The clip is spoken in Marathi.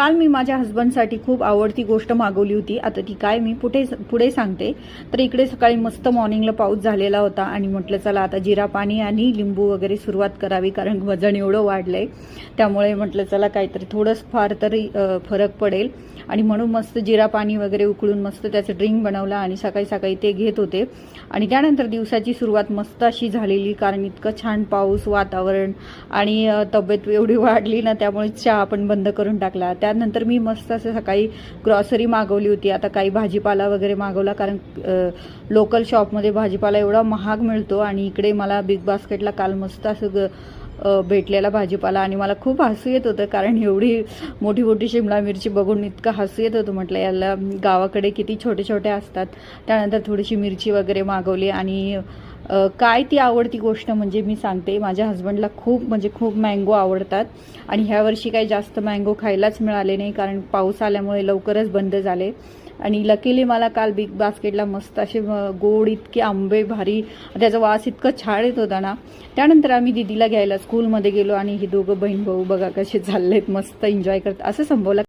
काल मी माझ्या हस्बंडसाठी खूप आवडती गोष्ट मागवली होती. आता ती काय मी पुढे पुढे सांगते. तर इकडे सकाळी मस्त मॉर्निंगला पाऊस झालेला होता आणि म्हटलं चला आता जिरा पाणी आणि लिंबू वगैरे सुरुवात करावी कारण वजन एवढं वाढलंय. त्यामुळे म्हटलं चला काहीतरी थोडंच फार तरी फरक पडेल. आणि म्हणून मस्त जिरा पाणी वगैरे उकळून मस्त त्याचं ड्रिंक बनवला आणि सकाळी सकाळी ते घेत होते. आणि त्यानंतर दिवसाची सुरुवात मस्त अशी झालेली कारण इतकं छान पाऊस वातावरण आणि तब्येत एवढी वाढली ना त्यामुळे चहा आपण बंद करून टाकला. त्यानंतर मी मस्त असं सकाळी ग्रॉसरी मागवली होती. आता काही भाजीपाला वगैरे मागवला कारण लोकल शॉपमध्ये भाजीपाला एवढा महाग मिळतो आणि इकडे मला बिग बास्केटला काल मस्त असं ग भेटलेला भाजीपाला आणि मला खूप हसू येत होतं कारण एवढी मोठी मोठी शिमला मिरची बघून इतकं हसू येत होतं म्हटलं याला गावाकडे किती छोटे छोटे असतात. त्यानंतर थोडीशी मिरची वगैरे मागवली आणि काय ती आवडती गोष्ट म्हणजे मी सांगते. माझ्या हस्बंडला खूप म्हणजे खूप मँगो आवडतात. आणि ह्या वर्षी काही जास्त मँगो खायलाच मिळाले नाही कारण पाऊस आल्यामुळे लवकरच बंद झाले. आणि लकीली मला काल बिग बास्केटला मस्त असे गोड इतके आंबे भारी त्याचा वास इतकं छान येत होता ना. त्यानंतर आम्ही दिदीला घ्यायला स्कूलमध्ये गेलो आणि हे दोघं बहीण भाऊ बघा कसे चाललेत मस्त एन्जॉय करत असं संभवलं